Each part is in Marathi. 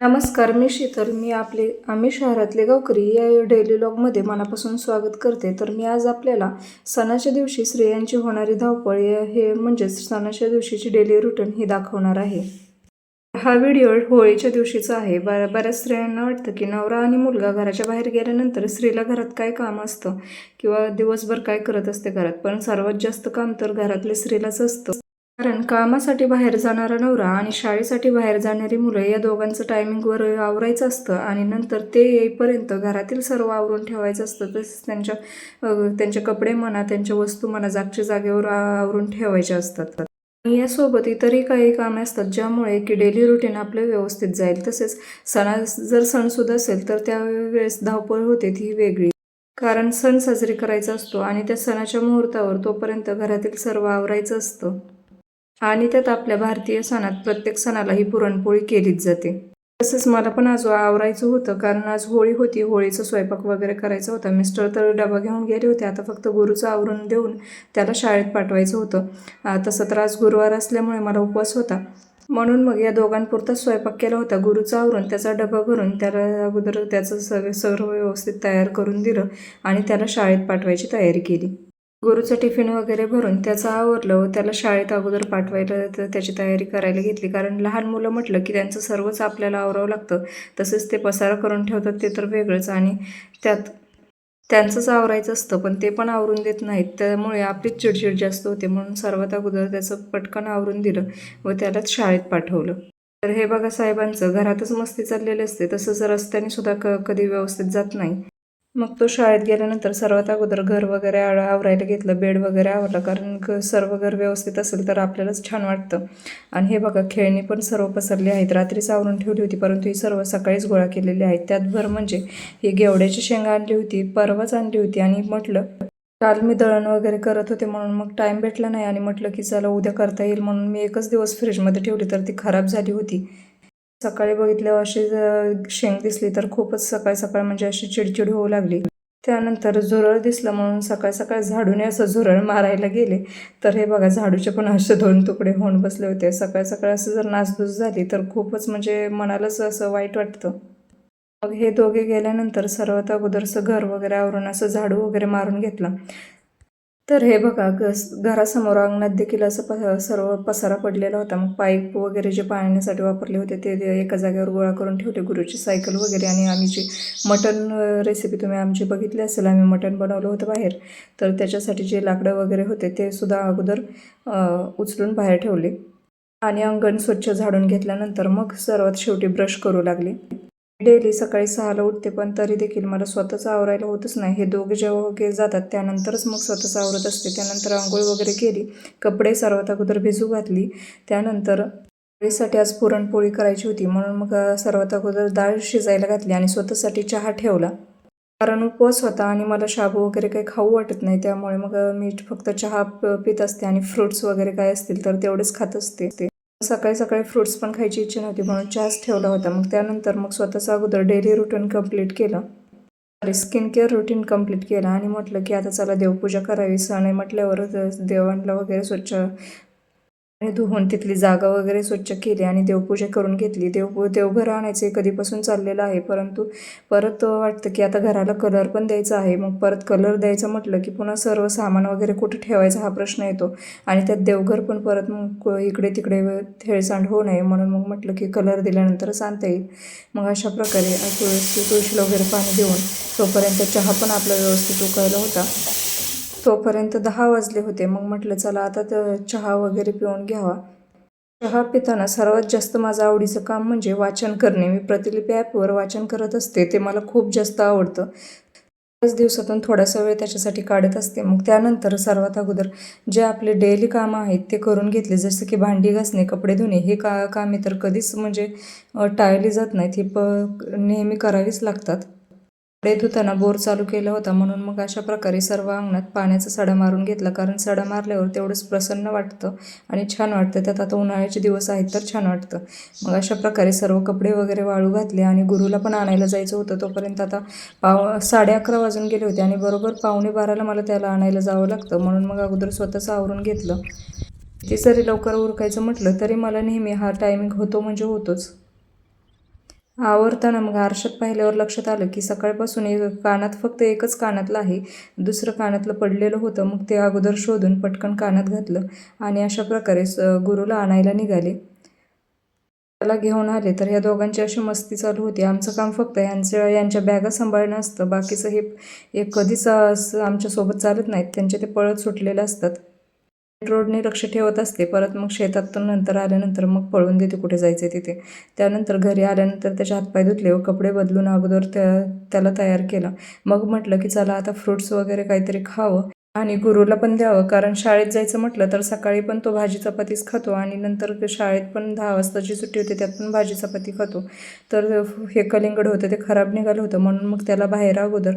नमस्कार मी शीतल. मी आपले आम्ही शहरातले गावकरी या डेली लॉगमध्ये मनापासून स्वागत करते. तर मी आज आपल्याला सणाच्या दिवशी स्त्रियांची होणारी धावपळ हे म्हणजेच सणाच्या दिवशीची डेली रुटीन ही दाखवणार आहे. हा व्हिडिओ होळीच्या दिवशीचा आहे. ब बऱ्याच स्त्रियांना वाटतं की नवरा आणि मुलगा घराच्या बाहेर गेल्यानंतर स्त्रीला घरात काय काम असतं किंवा दिवसभर काय करत असते घरात? पण सर्वात जास्त काम तर घरातल्या स्त्रीलाच असतं. कारण कामासाठी बाहेर जाणारा नवरा आणि शाळेसाठी बाहेर जाणारी मुलं या दोघांचं टायमिंगवर आवरायचं असतं आणि नंतर ते येईपर्यंत घरातील सर्व आवरून ठेवायचं असतं. तसेच त्यांच्या त्यांचे कपडे म्हणा त्यांच्या वस्तू म्हणा जागच्या जागेवर आवरून ठेवायच्या असतात. आणि यासोबत इतरही काही कामे असतात ज्यामुळे की डेली रुटीन आपलं व्यवस्थित जाईल. तसेच सणा जर सणसुद्धा असेल तर त्यावेळेस धावपळ होते ती वेगळी. कारण सण साजरी करायचा असतो आणि त्या सणाच्या मुहूर्तावर तोपर्यंत घरातील सर्व आवरायचं असतं. आणि त्यात आपल्या भारतीय सणात प्रत्येक सणाला ही पुरणपोळी केलीच जाते. तसंच मला पण आज आवरायचं होतं कारण आज होळी होती. होळीचा स्वयंपाक वगैरे करायचा होता. मिस्टर तर डबा घेऊन गेले होते. आता फक्त गुरुचं आवरून देऊन त्याला शाळेत पाठवायचं होतं. तसं तर आज गुरुवार असल्यामुळे मला उपवास होता. म्हणून मग या दोघांपुरताच स्वयंपाक केला होता. गुरुचा आवरून त्याचा डबा भरून त्याला अगोदर त्याचं सगळं सर्व व्यवस्थित तयार करून दिलं आणि त्याला शाळेत पाठवायची तयारी केली. गुरुचं टिफिन वगैरे भरून त्याचं आवरलं व त्याला शाळेत अगोदर पाठवायला तर त्याची तयारी करायला घेतली. कारण लहान मुलं म्हटलं की त्यांचं सर्वच आपल्याला आवरावं लागतं. तसेच ते पसारा करून ठेवतात ते तर वेगळंच. आणि त्यात त्यांचंच आवरायचं असतं पण ते पण आवरून देत नाहीत. त्यामुळे आपलीच चिडचिड जास्त होते. म्हणून सर्वात अगोदर त्याचं पटकन आवरून दिलं व त्यालाच शाळेत पाठवलं. तर हे बघा साहेबांचं घरातच मस्ती चाललेली असते. तसंच रस्त्याने सुद्धा क कधी व्यवस्थित जात नाही. मग तो शाळेत गेल्यानंतर सर्वात अगोदर घर वगैरे आव- आवरायला घेतलं बेड वगैरे आवरलं कारण क- सर्व घर व्यवस्थित असेल तर आपल्यालाच छान वाटतं. आणि हे बघा खेळणी पण सर्व पसरली आहेत. रात्रीच आवरून ठेवली होती परंतु ही सर्व सकाळीच गोळा केलेली आहेत. त्यात भर म्हणजे ही गेवड्याची शेंगा आणली होती परवाच आणली होती आणि म्हटलं काल मी दळण वगैरे करत होते म्हणून मग टाईम भेटला नाही आणि म्हटलं की चला उद्या करता येईल म्हणून मी एकच दिवस फ्रीजमध्ये ठेवली तर ती खराब झाली होती. सकाळी बघितल्यावर अशी शेंग दिसली तर खूपच सकाळ सकाळ म्हणजे अशी चिडचिड होऊ लागली. त्यानंतर झुरळ दिसलं म्हणून सकाळ सकाळ झाडूने असं झुरळ मारायला गेले. तर हे बघा झाडूचे पण असे दोन तुकडे होऊन बसले होते. सकाळ सकाळ असं जर नासधूस झाली तर खूपच म्हणजे मनालाच असं वाईट वाटतं. मग हे दोघे गेल्यानंतर सर्वात अगोदर असं घर वगैरे आवरून असं झाडू वगैरे मारून घेतलं. तर हे बघा गस घरासमोर अंगणात देखील असं प सर्व पसारा पडलेला होता. मग पाईप वगैरे जे पाळण्यासाठी वापरले होते ते एका जागेवर गोळा करून ठेवले. गुरुची सायकल वगैरे आणि आम्ही जी मटन रेसिपी तुम्ही आमची बघितली असेल आम्ही मटन बनवलं होतं बाहेर. तर त्याच्यासाठी जे लाकडं वगैरे होते ते सुद्धा अगोदर उचलून बाहेर ठेवले. आणि अंगण स्वच्छ झाडून घेतल्यानंतर मग सर्वात शेवटी ब्रश करू लागले. डेली सकाळी सहाला उठते पण तरी देखील मला स्वतःच आवरायला होतच नाही. हे दोघे जेव्हा वगैरे जातात त्यानंतरच मग स्वतःच आवरत असते. त्यानंतर आंघोळ वगैरे केली कपडे सर्वात अगोदर भिजू घातली त्यानंतरसाठी आज पुरणपोळी करायची होती म्हणून मग सर्वात अगोदर डाळ शिजायला घातली आणि स्वतःसाठी चहा ठेवला. कारण उपवास होता आणि मला शाबू वगैरे काही खाऊ वाटत नाही त्यामुळे मग मी फक्त चहा प- पित असते आणि फ्रुट्स वगैरे काय असतील तर तेवढेच खात असते. ते सकाळी सकाळी फ्रुट्स पण खायची इच्छा नव्हती म्हणून चहाच ठेवला होता. मग त्यानंतर मग स्वतःचा अगोदर डेली रुटीन कंप्लीट केलं. Sorry skin care routine complete केलं आणि म्हटलं की आता चला देवपूजा करावी. सण आहे म्हटल्यावर देवांना वगैरे स्वच्छ धुवून तिथली जागा वगैरे स्वच्छ केली आणि देवपूजा करून घेतली. देव देवघर आणायचे कधीपासून चाललेलं आहे परंतु परत वाटतं की आता घराला कलर पण द्यायचा आहे. मग परत कलर द्यायचं म्हटलं की पुन्हा सर्व सामान वगैरे कुठे ठेवायचा हा प्रश्न येतो. आणि त्यात देवघर पण परत मग इकडे तिकडे थेळसांड होऊ नये म्हणून मग म्हटलं की कलर दिल्यानंतरच आणता येईल. मग अशा प्रकारे तुळशी तुळशीला वगैरे पाणी देऊन तोपर्यंत चहा पण आपला व्यवस्थित उकळला होता. तोपर्यंत दहा वाजले होते. मग म्हटलं चला आता तर चहा वगैरे पिऊन घ्यावा. चहा पिताना सर्वात जास्त माझं आवडीचं काम म्हणजे वाचन करणे. मी प्रतिलिपी ॲपवर वाचन करत असते ते मला खूप जास्त आवडतं. पाच दिवसातून थोडासा वेळ त्याच्यासाठी काढत असते. मग त्यानंतर सर्वात अगोदर जे आपले डेली कामं आहेत ते करून घेतले. जसं की भांडी घासणे कपडे धुणे हे का कामे तर कधीच म्हणजे टाळली जात नाहीत. ही प नेहमी करावीच लागतात. कपडे धुताना बोर चालू केला होता. म्हणून मग अशा प्रकारे सर्व अंगणात पाण्याचा सडा मारून घेतला. कारण सडा मारल्यावर तेवढंच प्रसन्न वाटतं आणि छान वाटतं. त्यात आता उन्हाळ्याचे दिवस आहेत तर छान वाटतं. मग अशा प्रकारे सर्व कपडे वगैरे वाळू घातले आणि गुरुला पण आणायला जायचं होतं. तोपर्यंत आता पाव साडे अकरा वाजून गेले होते आणि बरोबर पावणे बाराला मला त्याला आणायला जावं लागतं. म्हणून मग अगोदर स्वतःचं आवरून घेतलं. ते जरी लवकर उरकायचं म्हटलं तरी मला नेहमी हा टायमिंग होतो म्हणजे होतोच. आवरताना मग आरशात पाहिल्यावर लक्षात आलं की सकाळपासून एक कानात फक्त एकच कानातलं आहे. दुसरं कानातलं पडलेलं होतं. मग ते अगोदर शोधून पटकन कानात घातलं आणि अशा प्रकारे स गुरुला आणायला निघाले. त्याला घेऊन आले. तर ह्या दोघांची अशी मस्ती चालू होती. आमचं काम फक्त यांच्या यांच्या बॅगा सांभाळणं असतं. बाकीचं हे एक कधीच असं आमच्यासोबत चालत नाहीत. त्यांचे ते पळत सुटलेले असतात. रोडने लक्ष ठेवत असते. परत मग शेतातून नंतर आल्यानंतर मग पळून देते कुठे जायचे तिथे. त्यानंतर घरी आल्यानंतर त्याचे हातपाय धुतले व कपडे बदलून अगोदर त्या त्याला तयार केलं. मग म्हटलं की चला आता फ्रुट्स वगैरे काहीतरी खावं. आणि गुरुला पण द्यावं. कारण शाळेत जायचं म्हटलं तर सकाळी पण तो भाजी चपातीच खातो आणि नंतर शाळेत पण दहा वाजताची सुट्टी होते त्यात पण भाजी चपाती खातो. तर हे कलिंगड होतं ते खराब निघालं होतं. म्हणून मग त्याला बाहेर अगोदर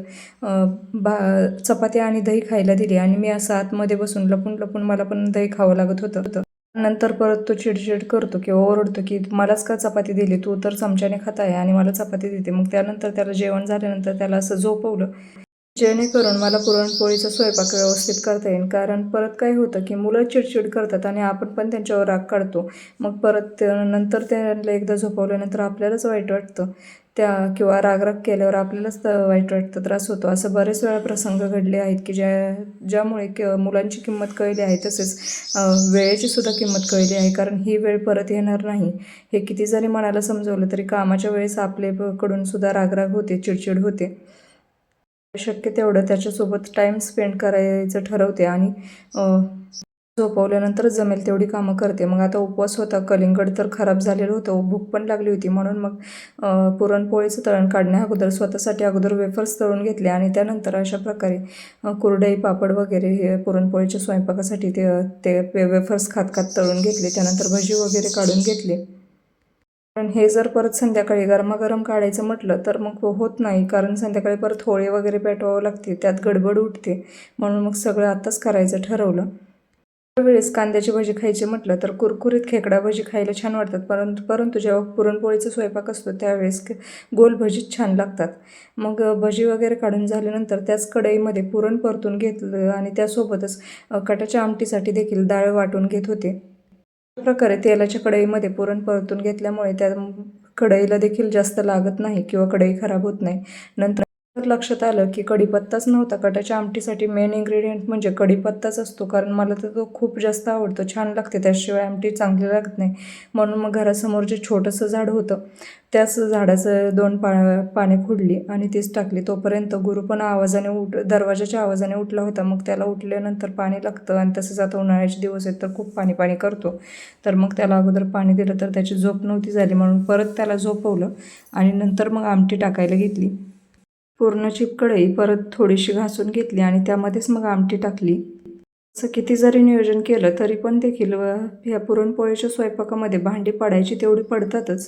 भा चपाती आणि दही खायला दिली. आणि मी असं आतमध्ये बसून लपून लपून मला पण दही खावं लागत होतं. नंतर परत तो चिडचिड करतो किंवा ओरडतो की मलाच का चपाती दिली? तू तर चमच्याने खात आहे आणि मला चपाती देते. मग त्यानंतर त्याला जेवण झाल्यानंतर त्याला असं झोपवलं. जेणेकरून मला पुरणपोळीचा स्वयंपाक व्यवस्थित करता येईल. कारण परत काय होतं की मुलं चिडचिड करतात आणि आपण पण त्यांच्यावर राग काढतो. मग परत नंतर त्यांना एकदा झोपवल्यानंतर आपल्यालाच वाईट वाटतं. त्या किंवा रागराग केल्यावर आपल्यालाच वाईट वाटतं त्रास होतो. असं बरेच वेळा प्रसंग घडले आहेत की ज्या ज्यामुळे क मुलांची किंमत कळली आहे. तसेच वेळेचीसुद्धा वेळेची सुद्धा किंमत कळली आहे. कारण ही वेळ परत येणार नाही. हे किती जरी मनाला समजवलं तरी कामाच्या वेळेस आपल्याकडून सुद्धा रागराग होते चिडचिड होते. शक्य तेवढं त्याच्यासोबत टाईम स्पेंड करायचं ठरवते आणि झोपवल्यानंतर जमेल तेवढी कामं करते. मग आता उपवास होता कलिंगड तर खराब झालेलं होतं भूक पण लागली होती. म्हणून मग पुरणपोळीचं तळण काढण्या अगोदर स्वतःसाठी अगोदर वेफर्स तळून घेतले आणि त्यानंतर अशा प्रकारे कुरडई पापड वगैरे हे पुरणपोळीच्या स्वयंपाकासाठी ते ते वेफर्स खात खात तळून घेतले. त्यानंतर भजी वगैरे काढून घेतले. कारण हे जर परत संध्याकाळी गरमागरम काढायचं म्हटलं तर मग हो, होत नाही. कारण संध्याकाळी परत होळे वगैरे पेटवावं लागते. त्यात गडबड उठते. म्हणून मग सगळं आत्ताच करायचं ठरवलं. वेळेस कांद्याची भजी खायची म्हटलं तर कुरकुरीत खेकडा भजी खायला छान वाटतात. परंतु परंतु जेव्हा पुरणपोळीचा स्वयंपाक असतो त्यावेळेस गोल भजीच छान लागतात. मग भजी वगैरे काढून झाल्यानंतर त्याच कढईमध्ये पुरण परतून घेतलं आणि त्यासोबतच कटाच्या आमटीसाठी देखील डाळ वाटून घेत होते. प्रकारे तेलाच्या कढईमध्ये पुरण परतून घेतल्यामुळे त्या कढईला देखील जास्त लागत नाही किंवा कढई खराब होत नाही. नंतर लक्षात आलं की कढीपत्ताच नव्हता कटाच्या आमटीसाठी मेन इन्ग्रेडियंट म्हणजे कढीपत्ताच असतो. कारण मला तर तो खूप जास्त आवडतो. छान लागते. त्याशिवाय आमटी चांगली लागत नाही. म्हणून मग घरासमोर जे छोटंसं झाड होतं त्याच झाडाचं दोन पा पाने खुडली आणि तीच टाकली. तोपर्यंत गुरु पण आवाजाने उठ दरवाजाच्या आवाजाने उठला होता. मग त्याला उठल्यानंतर पाणी लागतं आणि तसंच आता उन्हाळ्याचे दिवस आहेत तर खूप पाणी पाणी करतो. तर मग त्याला अगोदर पाणी दिलं तर त्याची झोप नव्हती झाली. म्हणून परत त्याला झोपवलं आणि नंतर मग आमटी टाकायला घेतली. पूर्णची कढई परत थोडीशी घासून घेतली आणि त्यामध्येच मग आमटी टाकली. असं किती जरी नियोजन केलं तरी पण देखील व ह्या पुरणपोळीच्या स्वयंपाकामध्ये भांडी पडायची तेवढी पडतातच.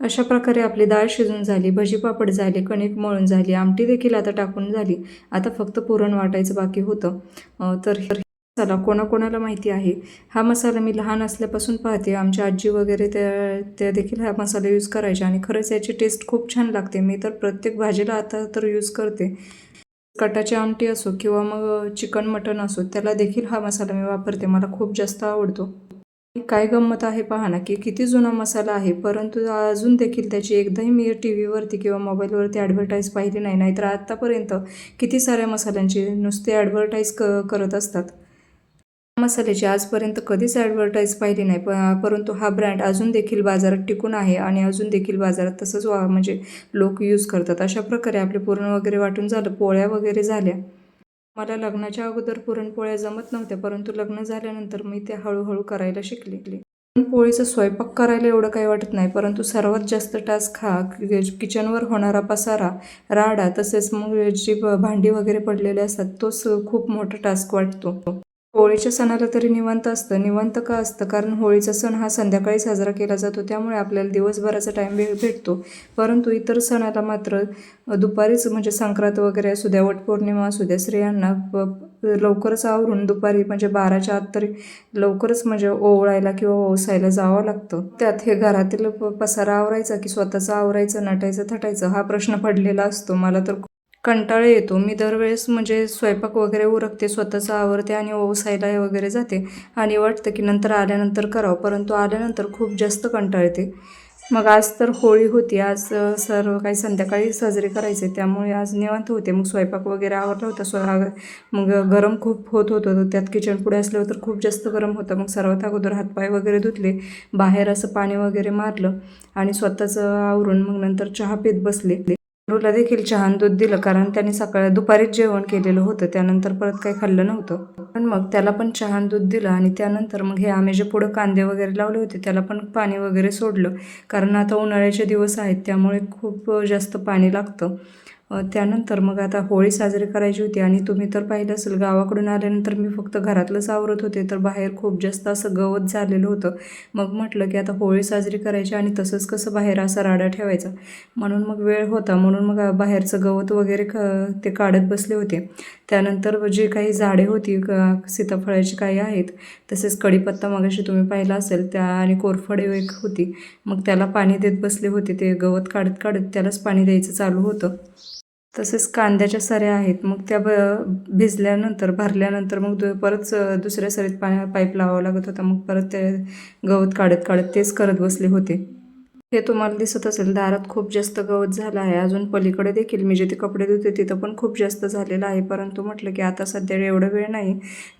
अशा प्रकारे आपली डाळ शिजून झाली भजी पापड झाले कणिक मळून झाली आमटी देखील आता टाकून झाली. आता फक्त पुरण वाटायचं बाकी होतं. तर हे मसाला कोणाकोणाला माहिती आहे? हा मसाला मी लहान असल्यापासून पाहते. आमच्या आजी वगैरे त्या त्या देखील हा मसाला यूज करायच्या आणि खरंच याची टेस्ट खूप छान लागते. मी तर प्रत्येक भाजीला आता तर यूज करते. कटाची आमटी असो किंवा मग चिकन मटन असो त्याला देखील हा मसाला मी वापरते. मला खूप जास्त आवडतो. काय गंमत आहे पहा ना की किती जुना मसाला आहे परंतु अजून देखील त्याची एकदाही मी टी व्हीवरती किंवा मोबाईलवरती ॲडव्हर्टाईज पाहिली नाही. नाहीतर आत्तापर्यंत किती साऱ्या मसाल्यांची नुसते ॲडव्हर्टाईज क करत असतात. मसाल्याची आजपर्यंत कधीच ॲडव्हर्टाईज पाहिली नाही. प परंतु हा ब्रँड अजून देखील बाजारात टिकून आहे आणि अजून देखील बाजारात तसंच वा म्हणजे लोक यूज करतात. अशा प्रकारे आपले पुरण वगैरे वाटून झालं पोळ्या वगैरे झाल्या. मला लग्नाच्या अगोदर पुरणपोळ्या जमत नव्हत्या परंतु लग्न झाल्यानंतर मी त्या हळूहळू करायला शिकले. पुरणपोळीचा स्वयंपाक करायला एवढं काही वाटत नाही परंतु सर्वात जास्त टास्क हा किचनवर होणारा पसारा राडा तसेच मग जी भांडी वगैरे पडलेले असतात तोच खूप मोठा टास्क वाटतो. होळीच्या सणाला तरी निवांत असतं. निवांत का असतं? कारण होळीचा सण हा संध्याकाळी साजरा केला जातो. त्यामुळे आपल्याला दिवसभराचा टाईम भे भेटतो. परंतु इतर सणाला मात्र दुपारीच म्हणजे संक्रांत वगैरे असू द्या वटपौर्णिमा असू द्या स्त्रियांना प- लवकरच आवरून दुपारी म्हणजे बाराच्या आत तरी लवकरच म्हणजे ओवळायला किंवा ओसायला जावं लागतं. त्यात हे घरातील प- पसारा आवरायचा की स्वतःचा आवरायचं नटायचं थटायचं हा प्रश्न पडलेला असतो. मला तर कंटाळा येतो. मी दरवेळेस म्हणजे स्वयंपाक वगैरे उरकते स्वतःचं आवरते आणि ओसायला वगैरे जाते आणि वाटतं की नंतर आल्यानंतर करावं परंतु आल्यानंतर खूप जास्त कंटाळ येते. मग आज तर होळी होती. आज सर्व काही संध्याकाळी साजरे करायचे त्यामुळे आज निवांत होते. मग स्वयंपाक वगैरे आवडला होता. स्वयं मग गरम खूप होत होतं. त्यात किचन पुढे असल्यावर तर खूप जास्त गरम होतं. मग सर्वात अगोदर हातपाय वगैरे धुतले. बाहेर असं पाणी वगैरे मारलं आणि स्वतःचं आवरून मग नंतर चहा पीत बसले. रुला देखील चहा दूध दिलं कारण त्याने सकाळ दुपारीच जेवण केलेलं होतं. त्यानंतर परत काही खाल्लं नव्हतं. पण मग त्याला पण चहा दूध दिलं आणि त्यानंतर मग हे आम्ही जे पुढं कांदे वगैरे लावले होते त्याला पण पाणी वगैरे सोडलं. कारण आता उन्हाळ्याचे दिवस आहेत त्यामुळे खूप जास्त पाणी लागतं. त्यानंतर मग आता होळी साजरी करायची होती आणि तुम्ही तर पाहिलं असेल गावाकडून आल्यानंतर मी फक्त घरातलंच आवरत होते तर बाहेर खूप जास्त असं गवत झालेलं होतं. मग म्हटलं की आता होळी साजरी करायची आणि तसंच कसं बाहेर असा राडा ठेवायचा. म्हणून मग वेळ होता म्हणून मग बाहेरचं गवत वगैरे क ते काढत बसले होते. त्यानंतर जे काही झाडे होती का सीताफळाची काही आहेत तसेच कढीपत्ता मगाशी तुम्ही पाहिला असेल त्या आणि कोरफडे एक होती. मग त्याला पाणी देत बसले होते ते गवत काढत काढत त्यालाच पाणी द्यायचं चालू होतं. तसेच कांद्याच्या सऱ्या आहेत. मग त्या ब भिजल्यानंतर भरल्यानंतर मग दु परत दुसऱ्या सरीत पा पाईप लावावा लागत होता. मग परत ते गवत काढत काढत तेच करत बसले होते. हे तुम्हाला दिसत असेल दारात खूप जास्त गवत झालं आहे. अजून पलीकडे देखील मी जिथे कपडे धुते तिथं पण खूप जास्त झालेलं आहे. परंतु म्हटलं की आता सध्या एवढं वेळ नाही.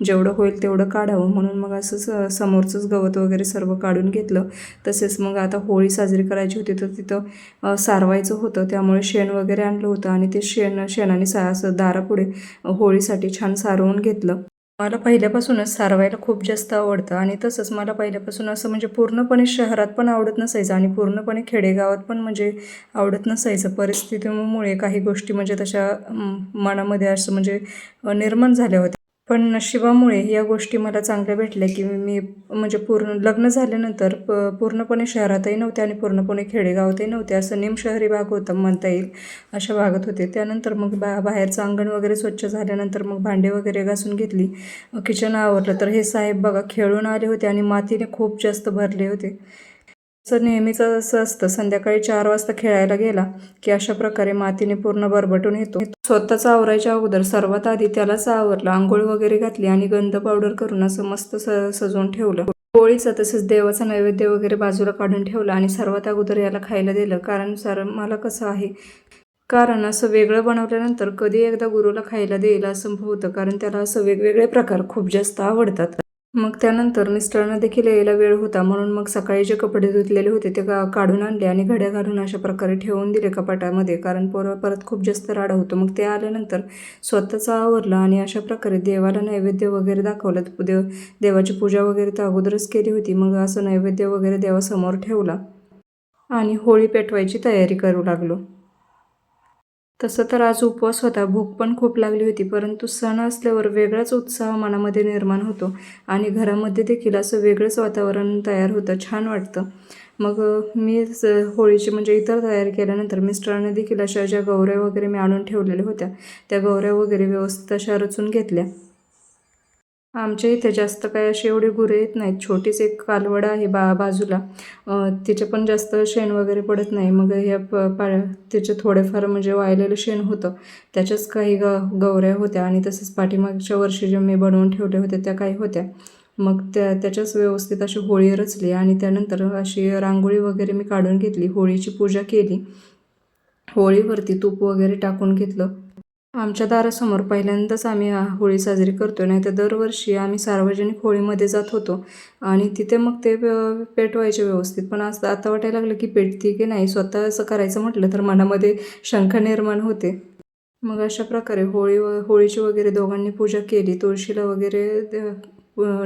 जेवढं होईल तेवढं काढावं. म्हणून मग असं स समोरचंच गवत वगैरे सर्व काढून घेतलं. तसेच मग आता होळी साजरी करायची होती तर तिथं सारवायचं होतं. त्यामुळे शेण वगैरे आणलं होतं आणि ते शेण शेणाने सा असं दारापुढे होळीसाठी छान सारवून घेतलं. मला पहिल्यापासूनच सारवायला खूप जास्त आवडतं आणि तसंच मला पहिल्यापासून असं म्हणजे पूर्णपणे शहरात पण आवडत नसायचं आणि पूर्णपणे खेडेगावात पण म्हणजे आवडत नसायचं. परिस्थितीमुळे काही गोष्टी म्हणजे तशा मनामध्ये असं म्हणजे निर्माण झाल्या होत्या. पण नशिबामुळे या गोष्टी मला चांगल्या भेटल्या की मी म्हणजे पूर्ण लग्न झाल्यानंतर प पूर्णपणे शहरातही नव्हते आणि पूर्णपणे खेडेगावातही नव्हते. असं निमशहरी भाग होता म्हणता येईल अशा भागात होते. त्यानंतर मग बा बाहेरचं अंगण वगैरे स्वच्छ झाल्यानंतर मग भांडे वगैरे घासून घेतली. किचन आवरलं. तर हे साहेब बघा खेळून आले होते आणि मातीने खूप जास्त भरले होते. असं नेहमीचं असं असतं. संध्याकाळी चार वाजता खेळायला गेला की अशा प्रकारे मातीने पूर्ण बरबटून येतो. स्वतःच आवरायच्या अगोदर सर्वात आधी त्यालाच आवरलं आंघोळ वगैरे घातली आणि गंध पावडर करून असं मस्त स सजवून ठेवलं. होळीचं तसंच देवाचा नैवेद्य वगैरे बाजूला काढून ठेवला आणि सर्वात अगोदर याला खायला दिलं. कारण सर मला कसं आहे? कारण असं वेगळं बनवल्यानंतर कधी एकदा गुरुला खायला देईल असं होतं. कारण त्याला असं वेगवेगळे प्रकार खूप जास्त आवडतात. मग त्यानंतर मिस्टरांना देखील यायला वेळ होता. म्हणून मग सकाळी जे कपडे धुतलेले होते ते का काढून आणले आणि घड्या घालून अशा प्रकारे ठेवून दिले कपाटामध्ये. कारण पोरं परत खूप जास्त राडा होतो. मग ते आल्यानंतर स्वतःचा आवरलं आणि अशा प्रकारे देवाला नैवेद्य वगैरे दाखवलं. देव देवाची पूजा वगैरे तर अगोदरच केली होती. मग असं नैवेद्य वगैरे देवासमोर ठेवला आणि होळी पेटवायची तयारी करू लागलो. तसं तर आज उपवास होता भूक पण खूप लागली होती परंतु सण असल्यावर वेगळाच उत्साह मनामध्ये निर्माण होतो आणि घरामध्ये देखील असं वेगळंच वातावरण तयार होतं छान वाटतं. मग मी स- होळीची म्हणजे इतर तयार केल्यानंतर मिस्टरांनी देखील अशा ज्या गौऱ्या वगैरे मी आणून ठेवलेल्या होत्या त्या गौऱ्या वगैरे व्यवस्थित अशा रचून घेतल्या. आमच्या इथे जास्त काय अशी एवढी गुरे येत नाहीत. छोटीच एक कालवड आहे बा बाजूला. तिचे पण जास्त शेण वगैरे पडत नाही. मग ह्या प पा तिचे थोडेफार म्हणजे वाळलेलं शेण होतं. त्याच्याच काही ग गौऱ्या होत्या आणि तसंच पाठीमागच्या वर्षी जे मी बनवून ठेवले होते त्या काही होत्या. मग त्या त्याच्याच व्यवस्थित अशी होळी रचली आणि त्यानंतर अशी रांगोळी वगैरे मी काढून घेतली. होळीची पूजा केली. होळीवरती तूप वगैरे टाकून घेतलं. आमच्या दारासमोर पहिल्यांदाच आम्ही होळी साजरी करतो नाही तर दरवर्षी आम्ही सार्वजनिक होळीमध्ये जात होतो. आणि तिथे मग ते पेटवायचे व्यवस्थित. पण आज आता वाटायला लागलं की पेटते की नाही स्वतः असं करायचं म्हटलं तर मनामध्ये शंका निर्माण होते. मग अशा प्रकारे होळी व होळीची वगैरे दोघांनी पूजा केली. तुळशीला वगैरे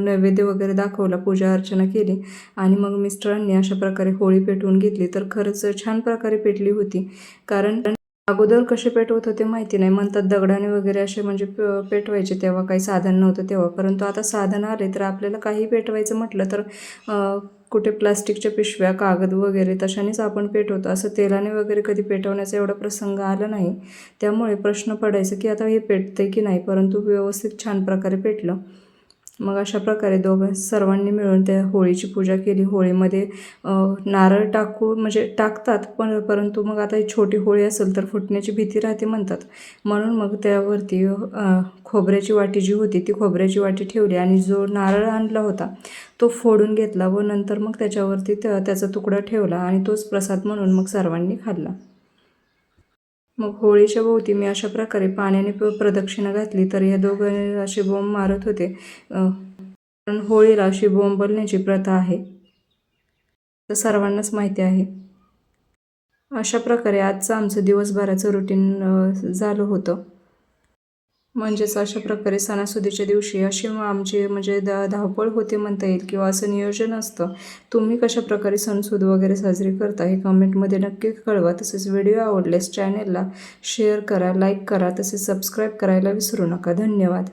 नैवेद्य वगैरे दाखवला पूजा अर्चना केली. आणि मग मिस्टरांनी अशा प्रकारे होळी पेटवून घेतली. तर खरंच छान प्रकारे पेटली होती. कारण अगोदर कसे पेटवत होते माहिती नाही. म्हणतात दगडाने वगैरे असे म्हणजे प- पेटवायचे तेव्हा काही साधन नव्हतं तेव्हा. परंतु आता साधन आले तर आपल्याला काही पेटवायचं म्हटलं तर कुठे प्लास्टिकच्या पिशव्या कागद वगैरे तशानेच आपण पेटवतो. असं तेलाने वगैरे कधी पेटवण्याचा एवढा प्रसंग आला नाही. त्यामुळे प्रश्न पडायचा की आता हे पेटतंय की नाही. परंतु व्यवस्थित छान प्रकारे पेटलं. मग अशा प्रकारे दोघं सर्वांनी मिळून त्या होळीची पूजा केली. होळीमध्ये नारळ टाकू म्हणजे टाकतात पण परंतु मग आता ही छोटी होळी असेल तर फुटण्याची भीती राहते म्हणतात. म्हणून मग त्यावरती खोबऱ्याची वाटी जी होती ती खोबऱ्याची वाटी ठेवली आणि जो नारळ आणला होता तो फोडून घेतला व नंतर मग त्याच्यावरती त्या त्याचा तुकडा ठेवला आणि तोच प्रसाद म्हणून मग सर्वांनी खाल्ला. मग होळीच्या भोवती मी अशा प्रकारे पाण्याने प्रदक्षिणा घातली तर या दोघं असे बोंब मारत होते. कारण होळीला अशी बोंबलण्याची प्रथा आहे. तर सर्वांनाच माहिती आहे. अशा प्रकारे आजचं आमचं दिवसभराचं रुटीन झालं होतं. म्हणजेच अशा प्रकारे सणासुदीच्या दिवशी अशी मग आमची म्हणजे द धावपळ होते म्हणता येईल किंवा असं नियोजन असतं. तुम्ही कशा प्रकारे सणसूद वगैरे साजरी करता हे कमेंटमध्ये नक्की कळवा. तसेच व्हिडिओ आवडल्यास चॅनेलला शेअर करा लाईक करा तसेच सबस्क्राईब करायला विसरू नका. धन्यवाद.